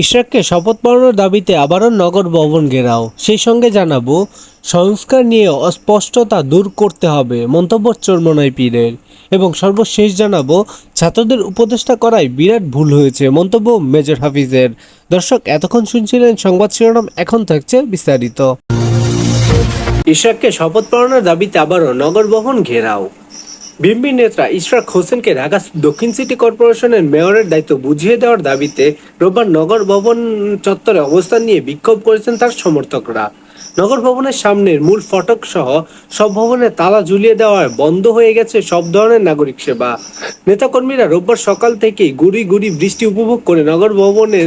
ইশরাককে শপথ পড়ানোর দাবিতে আবারও নগর ভবন ঘেরাও। সেই সঙ্গে জানাব, সংস্কার নিয়ে অস্পষ্টতা দূর করতে হবে মন্তব্য চর্মনাই পীরের। এবং সর্বশেষ জানাব, ছাত্রদের উপদেষ্টা করায় বিরাট ভুল হয়েছে মন্তব্য মেজর হাফিজের। দর্শক, এতক্ষণ শুনছিলেন সংবাদ শিরোনাম, এখন থাকছে বিস্তারিত। ইশরাককে শপথ পড়ানোর দাবিতে আবারও নগর ভবন ঘেরাও। বিএনপি নেতা ইশরাক হোসেনকে ঢাকা দক্ষিণ সিটি কর্পোরেশনের মেয়রের দায়িত্ব বুঝিয়ে দেওয়ার দাবিতে রোববার নগর ভবন চত্বরে অবস্থান নিয়ে বিক্ষোভ করেছেন তার সমর্থকরা। নগর ভবনের সামনের মূল ফটক সহ সব ভবনে তালা ঝুলিয়ে দেওয়ায় বন্ধ হয়ে গেছে সব ধরনের নাগরিক সেবা। নেতাকর্মীরা রোববার সকাল থেকেই গুড়ি গুড়ি বৃষ্টি উপভোগ করে নগর ভবনে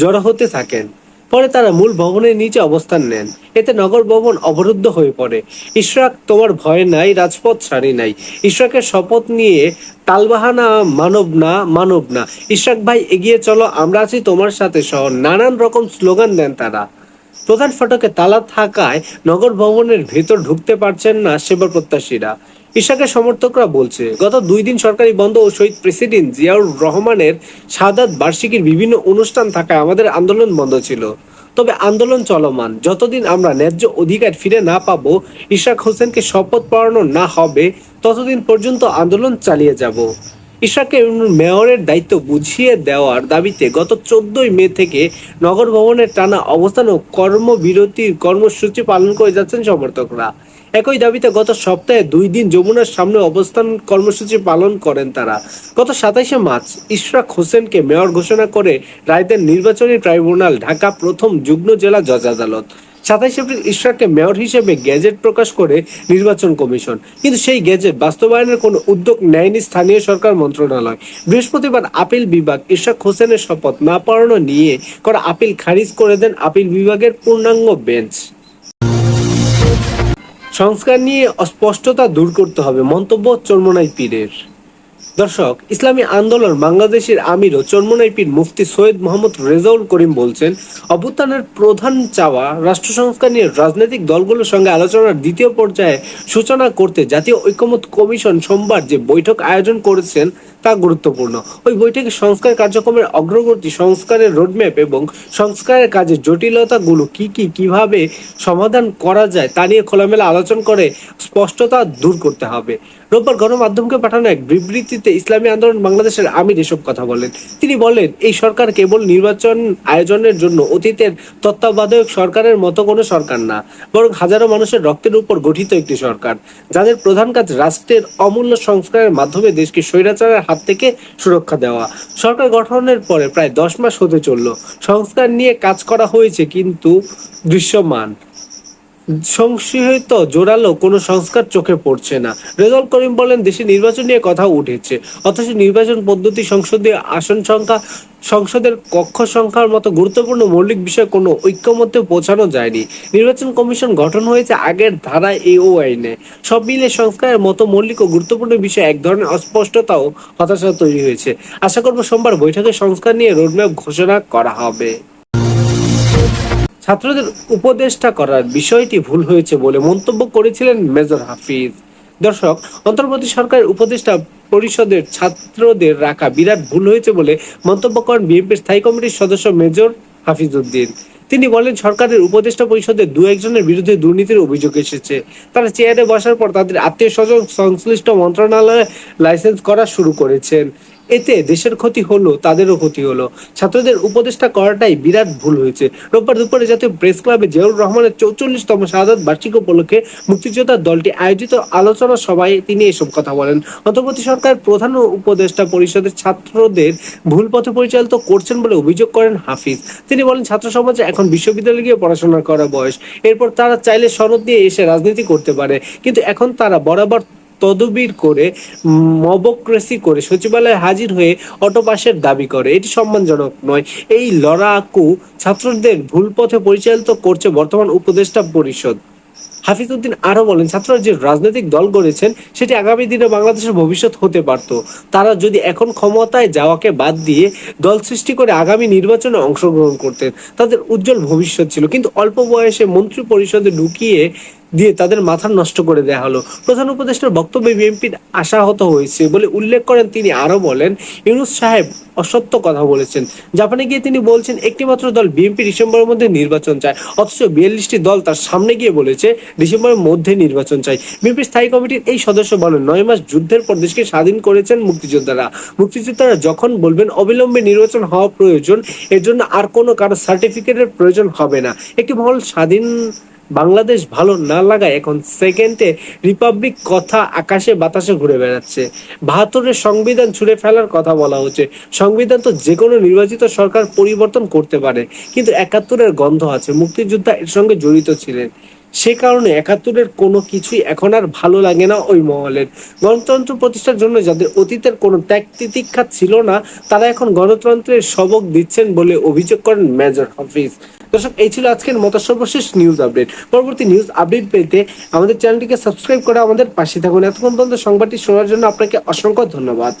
জড়ো হতে থাকেন। পরে তারা মূল ভবনের নিচে অবস্থান নেন। এতে নগর ভবন অবরুদ্ধ হয়ে পড়ে। ইশরাক, তোমার ভয় নাই, রাজপথ সারি নাই। ইশরাকের শপথ নিয়ে তালবাহানা, মানব না মানব না। ইশরাক ভাই, এগিয়ে চলো, আমরা আছি তোমার সাথে সহ। নানান রকম স্লোগান দেন তারা। প্রধান ফটকে তালা থাকায় নগর ভবনের ভেতর ঢুকতে পারছেন না সেবা প্রত্যাশীরা। ইশাকের সমর্থকরা বলছে, গত দুই দিন সরকারি বন্ধ ও শহীদ প্রেসিডেন্ট জিয়াউর রহমানের সাদাত বার্ষিকীর বিভিন্ন অনুষ্ঠান থাকায় আমাদের আন্দোলন বন্ধ ছিল। তবে আন্দোলন চলমান। যতদিন আমরা ন্যায্য অধিকার ফিরে না পাব, ইশাক হোসেনকে শপথ পড়ানো না হবে, ততদিন পর্যন্ত আন্দোলন চালিয়ে যাব। ইশাককে মেয়রের দায়িত্ব বুঝিয়ে দেওয়ার দাবিতে গত চোদ্দই মে থেকে নগর ভবনের টানা অবস্থান ও কর্মবিরতির কর্মসূচি পালন করে যাচ্ছেন সমর্থকরা। একই দাবিতে গত সপ্তাহে দুই দিন যমুনার সামনে অবস্থান কর্মসূচি পালন করেন তারা। গত সাতাইশে মার্চ ইশরাক হোসেনকে মেয়র ঘোষণা করে রায় দেন নির্বাচনী ট্রাইব্যুনাল ঢাকা প্রথম যুগ্ম জেলা জজ আদালত। সাতাইশ এপ্রিল ইশরাককে মেয়র হিসেবে গেজেট প্রকাশ করে নির্বাচন কমিশন। কিন্তু সেই গেজেট বাস্তবায়নের কোনো উদ্যোগ নেয়নি স্থানীয় সরকার মন্ত্রণালয়। বৃহস্পতিবার আপিল বিভাগ ইশরাক হোসেনের শপথ না পড়ানো নিয়ে করা আপিল খারিজ করে দেন আপিল বিভাগের পূর্ণাঙ্গ বেঞ্চ। সংস্কার নিয়ে অস্পষ্টতা দূর করতে হবে, মন্তব্য চর্মনাই পীরের। দর্শক, ইসলামী আন্দোলন বাংলাদেশের আমির ও চর্মনাই পীর মুফতি সৈয়দ মোহাম্মদ রেজাউল করিম বলছেন, অভ্যুত্থানের প্রধান চাওয়া রাষ্ট্র সংস্কার নিয়ে রাজনৈতিক দলগুলোর সঙ্গে আলোচনার দ্বিতীয় পর্যায়ে সূচনা করতে জাতীয় ঐক্যমত কমিশন সোমবার যে বৈঠক আয়োজন করেছেন তা গুরুত্বপূর্ণ। ওই বৈঠকে সংস্কার কার্যক্রমের অগ্রগতি, সংস্কারের রোডম্যাপ এবং সংস্কারের কাজের জটিলতাগুলো কি কি, কীভাবে সমাধান করা যায় তা নিয়ে খোলামেলা আলোচনা করে স্পষ্টতা দূর করতে হবে। রোববার গণমাধ্যমকে পাঠানো এক বিবৃতিতে ইসলামী আন্দোলন বাংলাদেশের আমির এসব কথা বলেন। তিনি বলেন, এই সরকার কেবল নির্বাচন আয়োজনের জন্য অতীতের তত্ত্বাবধায়ক সরকারের মতো কোনো সরকার না, বরং হাজারো মানুষের রক্তের উপর গঠিত একটি সরকার, যাদের প্রধান কাজ রাষ্ট্রের অমূল্য সংস্কারের মাধ্যমে দেশকে স্বৈরাচারের হাত থেকে সুরক্ষা দেওয়া। সরকার গঠনের পরে প্রায় দশ মাস হতে চলল। সংস্কার নিয়ে কাজ করা হয়েছে কিন্তু দৃশ্যমান। সংশয়িত জোরালো কোনো সংস্কার চোখে পড়ছে না। রেজাউল করিম বলেন, দেশে নির্বাচন নিয়ে কথা উঠেছে। অথচ নির্বাচন পদ্ধতি সংসদীয় আসন সংখ্যা, সংসদের কক্ষ সংখ্যার মতো গুরুত্বপূর্ণ মৌলিক বিষয়ে কোনো ঐক্যমত্যে পৌঁছানো যায়নি। নির্বাচন কমিশন গঠন হয়েছে আগের ধারায় এই ও আইনে। সব মিলে সংস্কারের মতো মৌলিক ও গুরুত্বপূর্ণ বিষয়ে এক ধরনের অস্পষ্টতা ও হতাশা তৈরি হয়েছে। আশা করব সোমবার বৈঠকে সংস্কার নিয়ে রোডম্যাপ ঘোষণা করা হবে। ছাত্রদের উপদেষ্টা করার বিষয়টি ভুল হয়েছে বলে মন্তব্য করেছিলেন মেজর হাফিজ। দর্শক, অন্তর্বর্তী সরকারের উপদেষ্টা পরিষদের ছাত্রদের রাখা বিরাট ভুল হয়েছে বলে মন্তব্য করেন বিএনপির স্থায়ী কমিটির সদস্য মেজর হাফিজউদ্দিন। তিনি বলেন, সরকারের উপদেষ্টা পরিষদের দু একজনের বিরুদ্ধে দুর্নীতির অভিযোগ এসেছে। তারা চেয়ারে বসার পর তাদের আত্মীয় স্বজন সংশ্লিষ্ট মন্ত্রণালয়ে লাইসেন্স করা শুরু করেছেন। এতে দেশের ক্ষতি হলো, তাদেরও ক্ষতি হলো। ছাত্রদের উপদেষ্টা করাটাই বিরাট ভুল হয়েছে। রোববার দুপুরে জাতীয় প্রেস ক্লাবে জিয়াউর রহমানের চৌচল্লিশতম শাহাদত বার্ষিক উপলক্ষে মুক্তিযোদ্ধার দলটি আয়োজিত আলোচনা সভায় তিনি এসব কথা বলেন। অন্তর্বর্তী সরকার প্রধান উপদেষ্টা পরিষদের ছাত্রদের ভুল পথে পরিচালিত করছেন বলে অভিযোগ করেন হাফিজ। তিনি বলেন, ছাত্র সমাজে এখন বিশ্ববিদ্যালয়ে গিয়ে পড়াশোনা করা বয়স। এরপর তারা চাইলে সনদ দিয়ে এসে রাজনীতি করতে পারে। কিন্তু এখন তারা বরাবর তদবির করে মবক্রেসি করে সচিবালয়ে হাজির হয়ে অটো পাসের দাবি করে। এটি সম্মানজনক নয়। এই লড়াকু ছাত্রদের ভুল পথে পরিচালিত করছে বর্তমান উপদেষ্টা পরিষদ। হাফিজউদ্দিন আরও বলেন, ছাত্ররা যে রাজনৈতিক দল গড়েছেন, সেটি আগামী দিনে বাংলাদেশের ভবিষ্যৎ হতে পারত। তারা যদি এখন ক্ষমতায় যাওয়াকে বাদ দিয়ে দল সৃষ্টি করে আগামী নির্বাচনে অংশগ্রহণ করতেন, তাদের উজ্জ্বল ভবিষ্যৎ ছিল। কিন্তু অল্প বয়সে মন্ত্রী পরিষদে ঢুকিয়ে দিয়ে তাদের মাথা নষ্ট করে দেওয়া হলো। প্রধান উপদেষ্টার বক্তব্যে বিএনপির আশাহত হয়েছে বলে উল্লেখ করেন তিনি। আরও বলেন, ইউনুস সাহেব অসত্য কথা বলেছেন। জাপানে গিয়ে তিনি বলছেন, একটিমাত্র দল বিএনপি ডিসেম্বরের মধ্যে নির্বাচন চায়, অথচ বিয়াল্লিশটি দল তার সামনে গিয়ে বলেছে, ডিসেম্বরের মধ্যে নির্বাচন চাই বিএনপির স্থায়ী কমিটির এই সদস্য বলেন, নয় মাস যুদ্ধের পর দেশকে স্বাধীন করেছেন মুক্তিযোদ্ধারা। মুক্তিযোদ্ধারা যখন বলবেন, অবিলম্বে নির্বাচন হওয়া প্রয়োজন, এর জন্য আর কোনো কারও সার্টিফিকেটের প্রয়োজন হবে না। একটি মহল স্বাধীন বাংলাদেশ ভালো না লাগায় এখন সেকেন্ডে রিপাবলিক কথা আকাশে বাতাসে ঘুরে বেড়াচ্ছে। বাহাত্তরের সংবিধান ছুড়ে ফেলার কথা বলা হচ্ছে। সংবিধান তো যে কোনো নির্বাচিত সরকার পরিবর্তন করতে পারে, কিন্তু একাত্তরের গন্ধ আছে। মুক্তিযোদ্ধা এর সঙ্গে জড়িত ছিলেন। সে কারণে একাত্তরের কোনো কিছুই এখন আর ভালো লাগে না ওই মহলের। গণতন্ত্র প্রতিষ্ঠার জন্য যাদের অতীতের কোনো ত্যাগ তিতিক্ষা ছিল না, তারা এখন গণতন্ত্রের সবক দিচ্ছেন বলে অভিযোগ করেন মেজর হাফিজ। দর্শক, এই ছিল আজকের মতো সর্বশেষ নিউজ আপডেট পরবর্তী নিউজ আপডেট পেতে আমাদের চ্যানেলটিকে সাবস্ক্রাইব করে আমাদের পাশে থাকুন। এতক্ষণ পর্যন্ত সংবাদটি শোনার জন্য আপনাকে অসংখ্য ধন্যবাদ।